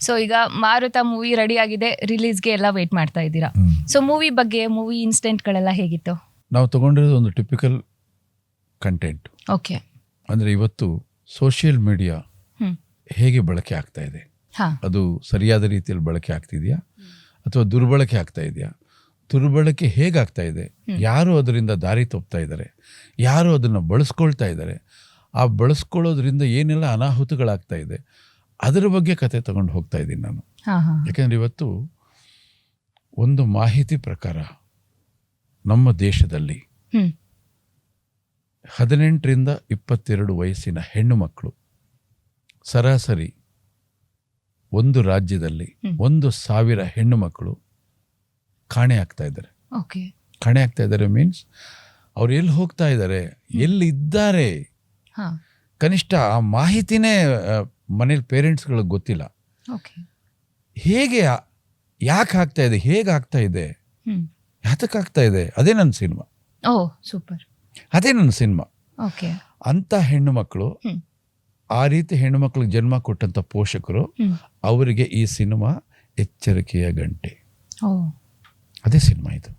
So ಈಗ ಮಾರುತ movie ready ಆಗಿದೆ ರಿಲೀಸ್ಗೆ ಎಲ್ಲ ವೇಟ್ ಮಾಡ್ತಾ ಇದ್ದೀರಾ? ಸೊ ಮೂವಿ ಬಗ್ಗೆ ಮೂವಿ ಇನ್ಸಿಡೆಂಟ್ಗಳೆಲ್ಲ ಹೇಗಿತ್ತು? ನಾವು ತಗೊಂಡಿರೋದು ಒಂದು ಟಿಪಿಕಲ್ ಕಂಟೆಂಟ್ ಓಕೆ ಅಂದರೆ ಇವತ್ತು ಸೋಷಿಯಲ್ ಮೀಡಿಯಾ ಹ್ಮ್. ಹೇಗೆ ಬಳಕೆ ಆಗ್ತಾ ಇದೆ? ಹಾ. ಅದು ಸರಿಯಾದ ರೀತಿಯಲ್ಲಿ ಬಳಕೆ ಆಗ್ತಿದೆಯಾ? ಅಥವಾ ದುರ್ಬಳಕೆ ಆಗ್ತಾ ಇದೆಯಾ? ದುರ್ಬಳಕೆ ಹೇಗಾಗ್ತಾ ಇದೆ? ಯಾರು ಅದರಿಂದ ದಾರಿ ತೋಪ್ತಾ ಇದ್ದಾರೆ? ಯಾರು ಅದನ್ನು ಬಳಸ್ಕೊಳ್ತಾ ಇದ್ದಾರೆ? ಆ ಬಳಸ್ಕೊಳ್ಳೋದ್ರಿಂದ ಏನೆಲ್ಲ ಅನಾಹುತಗಳಾಗ್ತಾ ಇದೆ? ಅದರ ಬಗ್ಗೆ ಕತೆ ತಗೊಂಡು ಹೋಗ್ತಾ ಇದ್ದೀನಿ ನಾನು. ಯಾಕಂದ್ರೆ ಇವತ್ತು ಒಂದು ಮಾಹಿತಿ ಪ್ರಕಾರ ನಮ್ಮ ದೇಶದಲ್ಲಿ ಹದಿನೆಂಟರಿಂದ ಇಪ್ಪತ್ತೆರಡು ವಯಸ್ಸಿನ ಹೆಣ್ಣು ಮಕ್ಕಳು ಸರಾಸರಿ ಒಂದು ರಾಜ್ಯದಲ್ಲಿ. ಒಂದು ಸಾವಿರ ಹೆಣ್ಣು ಮಕ್ಕಳು ಕಾಣೆ ಆಗ್ತಾ ಇದ್ದಾರೆ. ಕಾಣೆ ಆಗ್ತಾ ಇದ್ದಾರೆ ಮೀನ್ಸ್ ಅವ್ರು ಎಲ್ಲಿ ಹೋಗ್ತಾ ಇದ್ದಾರೆ ಎಲ್ಲಿದ್ದಾರೆ? ಕನಿಷ್ಠ ಆ ಮಾಹಿತಿನೇ ಮನೇಲಿ ಪೇರೆಂಟ್ಸ್ಗಳಿಗೆ ಗೊತ್ತಿಲ್ಲ. ಓಕೆ. ಹೇಗೆ ಯಾಕೆ ಆಗ್ತಾ ಇದೆ ಹೇಗೆ ಆಗ್ತಾ ಇದೆ? ಯಾತಕ್ಕೆ ಆಗ್ತಾ ಇದೆ? ಅದೇ ನನ್ನ ಸಿನಿಮಾ. ಓ ಸೂಪರ್. ಅದೇ ನನ್ನ ಸಿನಿಮಾ. ಓಕೆ. ಅಂತ ಹೆಣ್ಣು ಮಕ್ಕಳು ಆ ರೀತಿ ಹೆಣ್ಣು ಮಕ್ಕಳಿಗೆ ಜನ್ಮ ಕೊಟ್ಟಂತ ಪೋಷಕರು ಅವರಿಗೆ ಈ ಸಿನಿಮಾ ಎಚ್ಚರಿಕೆಯ ಗಂಟೆ. ಅದೇ ಸಿನಿಮಾ ಇದು.